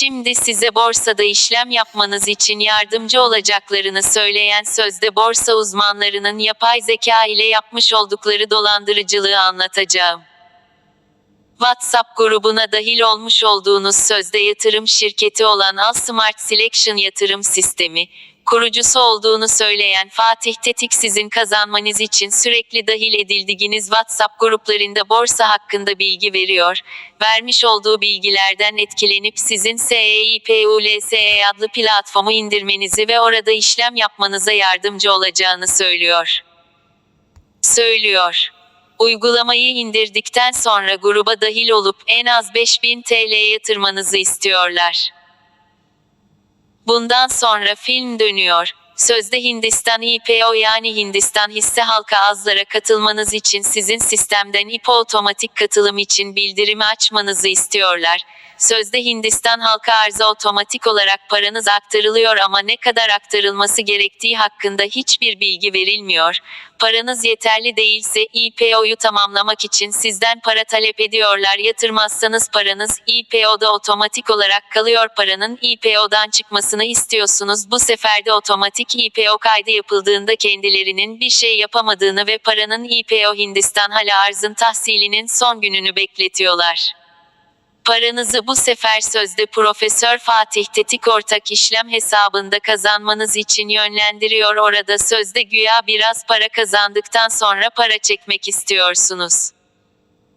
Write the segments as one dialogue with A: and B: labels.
A: Şimdi size borsada işlem yapmanız için yardımcı olacaklarını söyleyen sözde borsa uzmanlarının yapay zeka ile yapmış oldukları dolandırıcılığı anlatacağım. WhatsApp grubuna dahil olmuş olduğunuz sözde yatırım şirketi olan Alsmart Selection yatırım sistemi, kurucusu olduğunu söyleyen Fatih Tetik sizin kazanmanız için sürekli dahil edildiğiniz WhatsApp gruplarında borsa hakkında bilgi veriyor, vermiş olduğu bilgilerden etkilenip sizin SEIPULSE E adlı platformu indirmenizi ve orada işlem yapmanıza yardımcı olacağını söylüyor. Söylüyor. Uygulamayı indirdikten sonra gruba dahil olup en az 5000 TL yatırmanızı istiyorlar. Bundan sonra film dönüyor. Sözde Hindistan IPO yani Hindistan hisse halka azlara katılmanız için sizin sistemden IPO otomatik katılım için bildirimi açmanızı istiyorlar. Sözde Hindistan halka arza otomatik olarak paranız aktarılıyor ama ne kadar aktarılması gerektiği hakkında hiçbir bilgi verilmiyor. Paranız yeterli değilse IPO'yu tamamlamak için sizden para talep ediyorlar. Yatırmazsanız paranız IPO'da otomatik olarak kalıyor. Paranın IPO'dan çıkmasını istiyorsunuz. Bu sefer de otomatik IPO kaydı yapıldığında kendilerinin bir şey yapamadığını ve paranın IPO Hindistan hala arzın tahsilinin son gününü bekletiyorlar. Paranızı bu sefer sözde Profesör Fatih Tetik ortak işlem hesabında kazanmanız için yönlendiriyor. Orada sözde güya biraz para kazandıktan sonra para çekmek istiyorsunuz.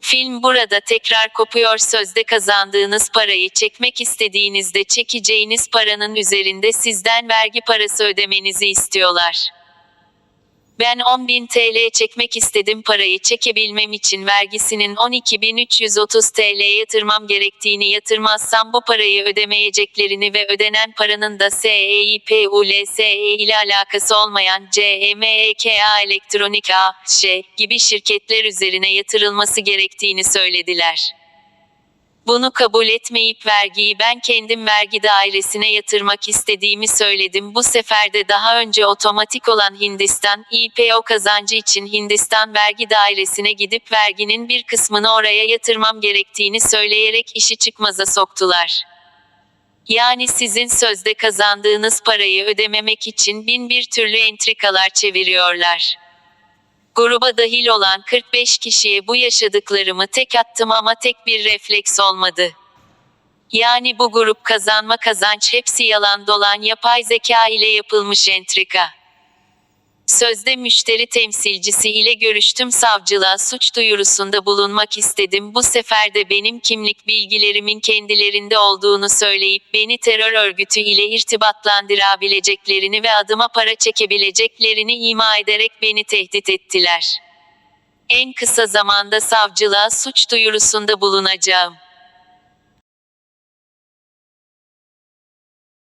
A: Film burada tekrar kopuyor sözde kazandığınız parayı çekmek istediğinizde çekeceğiniz paranın üzerinde sizden vergi parası ödemenizi istiyorlar. Ben 10.000 TL çekmek istedim parayı çekebilmem için vergisinin 12.330 TL yatırmam gerektiğini yatırmazsam bu parayı ödemeyeceklerini ve ödenen paranın da SEIPULSE E ile alakası olmayan CMEKA Elektronik AŞ gibi şirketler üzerine yatırılması gerektiğini söylediler. Bunu kabul etmeyip vergiyi ben kendim vergi dairesine yatırmak istediğimi söyledim. Bu sefer de daha önce otomatik olan Hindistan IPO kazancı için Hindistan vergi dairesine gidip verginin bir kısmını oraya yatırmam gerektiğini söyleyerek işi çıkmaza soktular. Yani sizin sözde kazandığınız parayı ödememek için bin bir türlü entrikalar çeviriyorlar. Gruba dahil olan 45 kişiye bu yaşadıklarımı tek attım ama tek bir refleks olmadı. Yani bu grup kazanma kazanç hepsi yalan dolan yapay zeka ile yapılmış entrika. Sözde müşteri temsilcisi ile görüştüm savcılığa suç duyurusunda bulunmak istedim. Bu sefer de benim kimlik bilgilerimin kendilerinde olduğunu söyleyip beni terör örgütü ile irtibatlandırabileceklerini ve adıma para çekebileceklerini ima ederek beni tehdit ettiler. En kısa zamanda savcılığa suç duyurusunda bulunacağım.